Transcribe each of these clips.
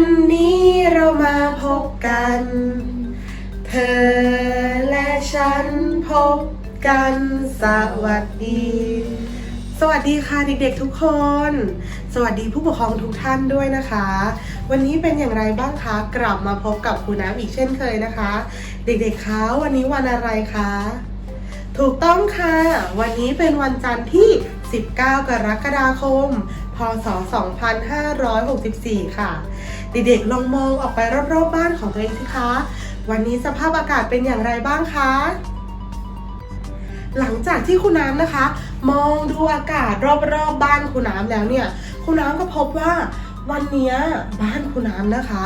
วันนี้เรามาพบกัน เธอและฉันพบกันสวัสดี สวัสดีค่ะเด็กๆทุกคน สวัสดีผู้ปกครองทุกท่านด้วยนะคะ วันนี้เป็นอย่างไรบ้างคะกลับมาพบกับครูน้ำอีกเช่นเคยนะคะ เด็กๆคะวันนี้วันอะไรคะถูกต้องค่ะ วันนี้เป็นวันจันทร์ที่ 19 กรกฎาคม พศ 2564 ค่ะ เด็กๆลองมองออกไปรอบๆบ้านของตัวเองสิคะ วันนี้สภาพอากาศเป็นอย่างไรบ้างคะ หลังจากที่คุณน้ำนะคะ มองดูอากาศรอบๆบ้านคุณน้ำแล้วเนี่ย คุณน้ำก็พบว่าวันนี้บ้านคุณน้ำนะคะ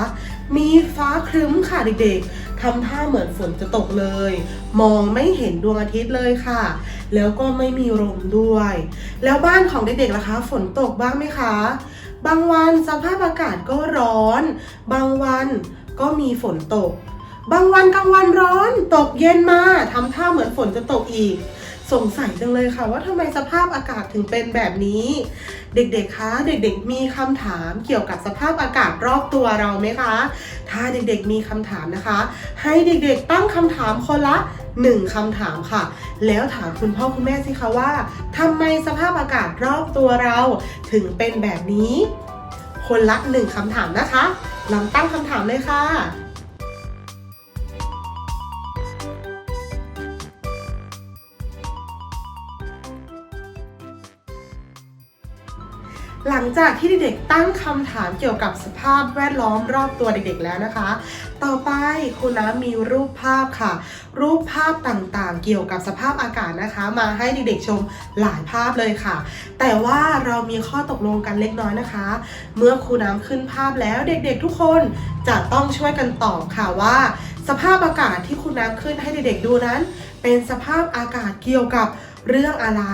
มีฟ้าครึ้มค่ะเด็กๆทำท่าเหมือนฝนจะตกเลย มองไม่เห็นดวงอาทิตย์เลยค่ะ แล้วก็ไม่มีลมด้วย แล้วบ้านของเด็กๆล่ะคะ ฝนตกบ้างไหมคะ บางวันสภาพอากาศก็ร้อน บางวันก็มีฝนตก บางวันกลางวันร้อน ตกเย็นมาทำท่าเหมือนฝนจะตกอีก สงสัยจังเลยค่ะ ว่าทำไมสภาพอากาศถึงเป็นแบบนี้ เด็กๆ คะ เด็กๆ มีคำถามเกี่ยวกับสภาพอากาศรอบตัวเราไหมคะ ถ้าเด็กๆ มีคำถามนะคะ ให้เด็กๆ ตั้งคำถามคนละหนึ่งคำถามค่ะ แล้วถามคุณพ่อคุณแม่สิคะว่าทำไมสภาพอากาศรอบตัวเราถึงเป็นแบบนี้ คนละหนึ่งคำถามนะคะลองตั้งคำถามเลยค่ะ หลังจากที่เด็กๆตั้งคำถามเกี่ยวกับสภาพแวดล้อมรอบตัวเด็กๆแล้วนะคะ ต่อไปคุณน้ำมีรูปภาพค่ะ รูปภาพต่างๆ เกี่ยวกับสภาพอากาศนะคะ มาให้เด็กๆชมหลายภาพเลยค่ะ แต่ว่าเรามีข้อตกลงกันเล็กน้อยนะคะ เมื่อครูน้ำขึ้นภาพแล้วเด็กๆทุกคนจะต้องช่วยกันตอบค่ะว่า สภาพอากาศที่คุณน้ำขึ้นให้เด็กๆดูนั้น เป็นสภาพอากาศเกี่ยวกับ เรื่องอะไร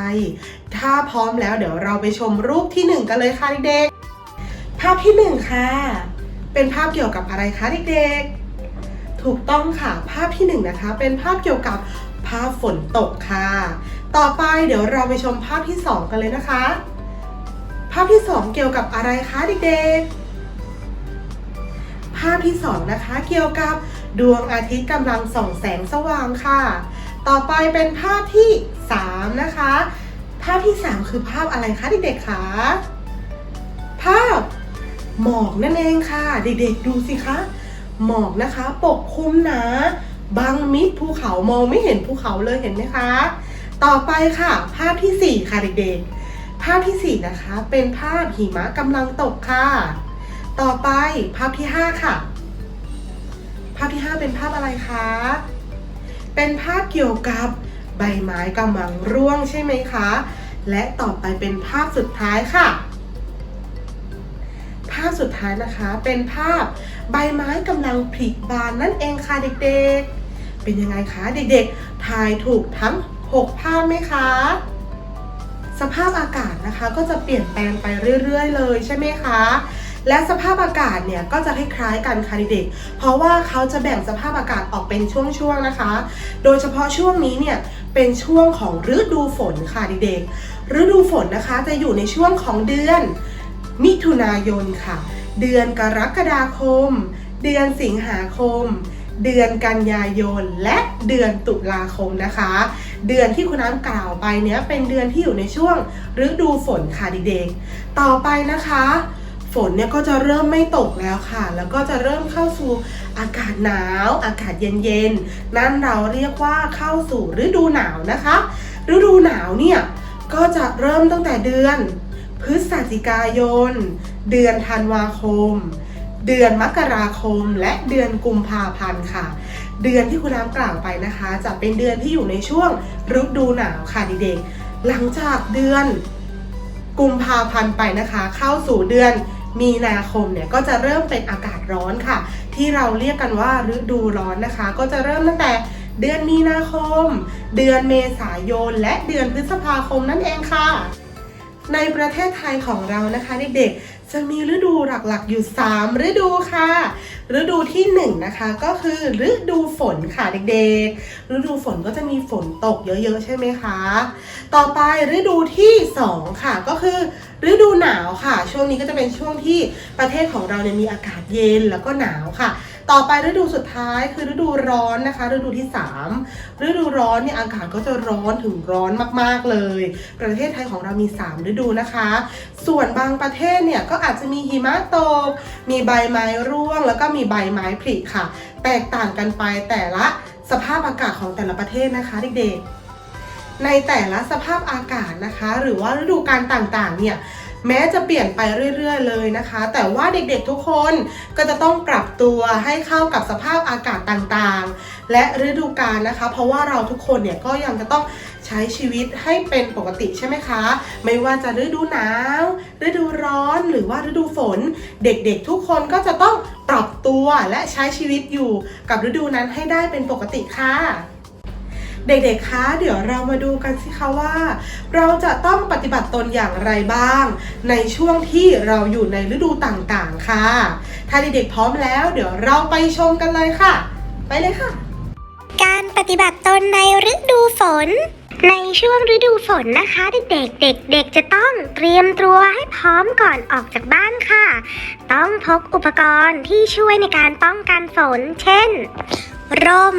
ถ้าพร้อมแล้วเดี๋ยวเราไปชมรูปที่หนึ่งกันเลยค่ะเด็กๆภาพที่หนึ่งค่ะ เป็นภาพเกี่ยวกับอะไรคะเด็กๆ ถูกต้องค่ะภาพที่หนึ่งนะคะ เป็นภาพเกี่ยวกับภาพฝนตกค่ะ ต่อไปเดี๋ยวเราไปชมภาพที่สองกันเลยนะคะ ภาพที่สองเกี่ยวกับอะไรคะเด็กๆภาพที่สองนะคะเกี่ยวกับดวงอาทิตย์กำลังส่องแสงสว่างค่ะ ต่อไปเป็นภาพที่ 3 นะคะ ภาพที่ 3 คือภาพอะไรคะเด็กๆคะภาพหมอกนั่นเองค่ะ เด็กๆดูสิคะ หมอกนะคะปกคลุมหนาบังมิดภูเขามองไม่เห็นภูเขาเลยเห็นไหมคะ ต่อไปค่ะ ภาพที่ 4 ค่ะเด็กๆ ภาพทีสี่4 นะคะ เป็นภาพหิมะกำลังตกค่ะ ต่อไปภาพที่ 5 ค่ะ ภาพที่ 5 เป็นภาพอะไรคะ เป็นภาพเกี่ยวกับใบไม้กำลังร่วงใช่ไหมคะ และต่อไปเป็นภาพสุดท้ายค่ะ ภาพสุดท้ายนะคะเป็นภาพใบไม้กำลังผลิบานนั่นเองค่ะเด็กๆ เป็นยังไงคะเด็กๆทายถูกทั้ง 6 ภาพไหมคะ สภาพอากาศนะคะก็จะเปลี่ยนแปลงไปเรื่อยๆ เลยใช่ไหมคะ และสภาพอากาศเนี่ยก็จะคล้ายๆกันค่ะเด็กๆเพราะว่าเขาจะแบ่งสภาพอากาศออกเป็นช่วงๆนะคะ โดยเฉพาะช่วงนี้เนี่ยเป็นช่วงของฤดูฝนค่ะเด็กๆฤดูฝนนะคะจะอยู่ในช่วงของเดือน มิถุนายนค่ะ เดือนกรกฎาคม เดือนสิงหาคม เดือนกันยายนและเดือนตุลาคมนะคะ เดือนที่คุณน้ำกล่าวไปเนี้ยเป็นเดือนที่อยู่ในช่วงฤดูฝนค่ะเด็กๆต่อไปนะคะ นเนี่ยก็จะเริ่มไม่ตกแล้วค่ะ แล้วก็จะเริ่มเข้าสู่อากาศหนาว อากาศเย็นๆ นั่นเราเรียกว่าเข้าสู่ฤดูหนาวนะคะ ฤดูหนาวเนี่ยก็จะเริ่มตั้งแต่เดือน พฤศจิกายน เดือนธันวาคม เดือนมกราคม และเดือนกุมภาพันธ์ค่ะ เดือนที่คุณน้ำกล่าวไปนะคะ จะเป็นเดือนที่อยู่ในช่วงฤดูหนาวค่ะเด็กๆหลังจากเดือนกุมภาพันธ์ไปนะคะ เข้าสู่เดือน มีนาคมเนี่ยก็จะเริ่มเป็นอากาศร้อนค่ะ ที่เราเรียกกันว่าฤดูร้อนนะคะ ก็จะเริ่มตั้งแต่เดือนมีนาคม เดือนเมษายน และเดือนพฤษภาคมนั่นเองค่ะ ในประเทศไทยของเรานะคะเด็กๆ จะมีฤดูหลักๆอยู่ 3 ฤดูค่ะ ฤดูที่1นงนะคะก็คือฤดูฝนค่ะเด็กๆ ฤดูฝนก็จะมีฝนตกเยอะๆ ใช่ไหมคะ ต่อไปฤดูที่ 2 ค่ะก็คือฤดูหนาวค่ะ ช่วงนี้ก็จะเป็นช่วงที่ประเทศของเราเนี่ยมีอากาศเย็นแล้วก็หนาวค่ะ ต่อไปฤดูสุดท้ายคือฤดูร้อนนะคะ ฤดูที่ 3 ฤดูร้อนเนี่ยอากาศก็จะร้อนถึงร้อนมากๆเลย ประเทศไทยของเรามี 3 ฤดูนะคะ ส่วนบางประเทศเนี่ยก็อาจจะมีหิมะตก มีใบไม้ร่วง แล้วก็มีใบไม้ผลิค่ะ แตกต่างกันไปแต่ละสภาพอากาศของแต่ละประเทศนะคะเด็กๆในแต่ละสภาพอากาศนะคะ หรือว่าฤดูกาลต่างๆเนี่ย แม้จะเปลี่ยนไปเรื่อย ๆ เลยนะคะ แต่ว่าเด็กๆทุกคนก็จะต้องปรับตัวให้เข้ากับสภาพอากาศต่างๆ และฤดูกาลนะคะ เพราะว่าเราทุกคนเนี่ยก็ยังจะต้องใช้ชีวิตให้เป็นปกติใช่ไหมคะ ไม่ว่าจะฤดูหนาว ฤดูร้อนหรือว่าฤดูฝน เด็กๆทุกคนก็จะต้องปรับตัวและใช้ชีวิตอยู่กับฤดูนั้นให้ได้เป็นปกติค่ะ เด็กๆ คะ เดี๋ยวเรามาดูกันสิคะว่า เราจะต้องปฏิบัติตนอย่างไรบ้าง ในช่วงที่เราอยู่ในฤดูต่างๆ ค่ะ ถ้าเด็กๆพร้อมแล้ว เดี๋ยวเราไปชมกันเลยค่ะ ไปเลยค่ะ การปฏิบัติตนในฤดูฝน ในช่วงฤดูฝนนะคะ เด็กๆ เด็กๆ จะต้องเตรียมตัวให้พร้อมก่อนออกจากบ้านค่ะ ต้องพกอุปกรณ์ที่ช่วยในการป้องกันฝน เช่น ร่ม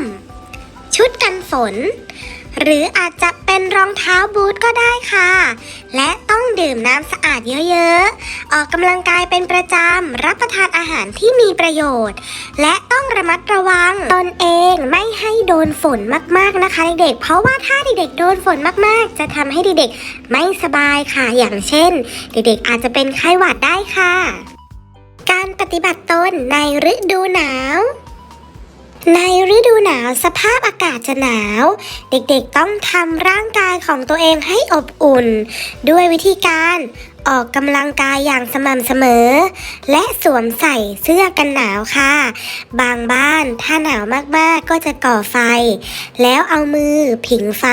ชุดกันฝน หรืออาจจะเป็นรองเท้าบูทก็ได้ค่ะ และต้องดื่มน้ำสะอาดเยอะๆ ออกกำลังกายเป็นประจำ รับประทานอาหารที่มีประโยชน์ และต้องระมัดระวังตนเองไม่ให้โดนฝนมากๆนะคะเด็กๆ เพราะว่าถ้าเด็กๆโดนฝนมากๆ จะทำให้เด็กๆไม่สบายค่ะ อย่างเช่น เด็กๆอาจจะเป็นไข้หวัดได้ค่ะ การปฏิบัติตนในฤดูหนาว ในฤดูหนาวสภาพอากาศจะหนาว เด็กๆต้องทำร่างกายของตัวเองให้อบอุ่น ด้วยวิธีการออกกำลังกายอย่างสม่ำเสมอ และสวมใส่เสื้อกันหนาวค่ะ บางบ้านถ้าหนาวมากๆก็จะก่อไฟ แล้วเอามือผิงไฟ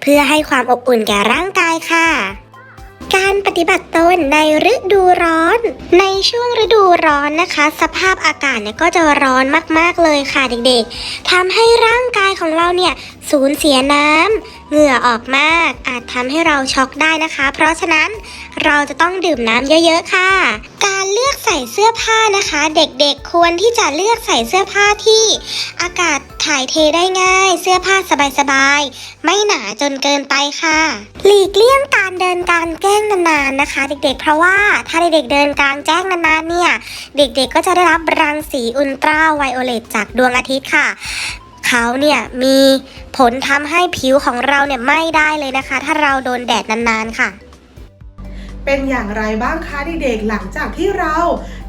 เพื่อให้ความอบอุ่นแก่ร่างกายค่ะ การปฏิบัติตนในฤดูร้อน ในช่วงฤดูร้อนนะคะ สภาพอากาศเนี่ยก็จะร้อนมากๆเลยค่ะเด็กๆทำให้ร่างกายของเราเนี่ยสูญเสียน้ำเหงื่อออกมาก อาจทำให้เราช็อกได้นะคะ เพราะฉะนั้นเราจะต้องดื่มน้ำเยอะๆค่ะ เลือกใส่เสื้อผ้านะคะ เด็กๆควรที่จะเลือกใส่เสื้อผ้าที่อากาศถ่ายเทได้ง่าย เสื้อผ้าสบายๆ ไม่หนาจนเกินไปค่ะ หลีกเลี่ยงการเดินกลางแจ้งนานๆนะคะ เด็กๆ เพราะว่าถ้าเด็กๆเดินกลางแจ้งนานๆเนี่ย เด็กๆก็จะได้รับรังสีอุลตราไวโอเลตจากดวงอาทิตย์ค่ะเขาเนี่ยมีผลทำให้ผิวของเราเนี่ยไม้ได้เลยนะคะ ถ้าเราโดนแดดนานๆค่ะ เป็นอย่างไรบ้างคะเด็กๆหลังจากที่เรา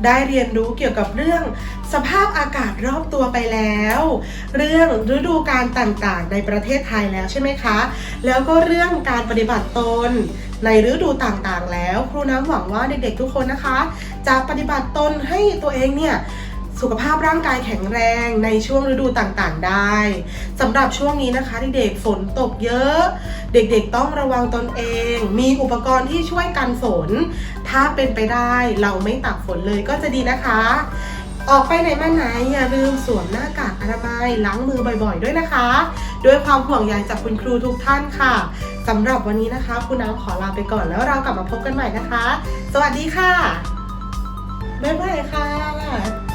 ได้เรียนรู้เกี่ยวกับเรื่อง สภาพอากาศรอบตัวไปแล้ว เรื่องฤดูการต่างๆ ในประเทศไทยแล้วใช่ไหมคะ แล้วก็เรื่องการปฏิบัติตน ในฤดูต่างๆ แล้ว ครูน้ำหวังว่าเด็กๆทุกคนนะคะ จะปฏิบัติตนให้ตัวเองเนี่ย สุขภาพร่างกายแข็งแรงในช่วงฤดูต่างๆได้สำหรับช่วงนี้นะคะเด็กฝนตกเยอะ เด็กๆต้องระวังตนเอง มีอุปกรณ์ที่ช่วยกันฝน ถ้าเป็นไปได้เราไม่ตากฝนเลยก็จะดีนะคะ ออกไปไหนมาไหนอย่าลืมสวมหน้ากากอนามัยล้างมือบ่อยๆ ด้วยนะคะ ด้วยความห่วงใยจากคุณครูทุกท่านค่ะสำหรับวันนี้นะคะ คุณน้ำขอลาไปก่อนแล้วเรากลับมาพบกันใหม่นะคะ สวัสดีค่ะบ๊ายบายค่ะ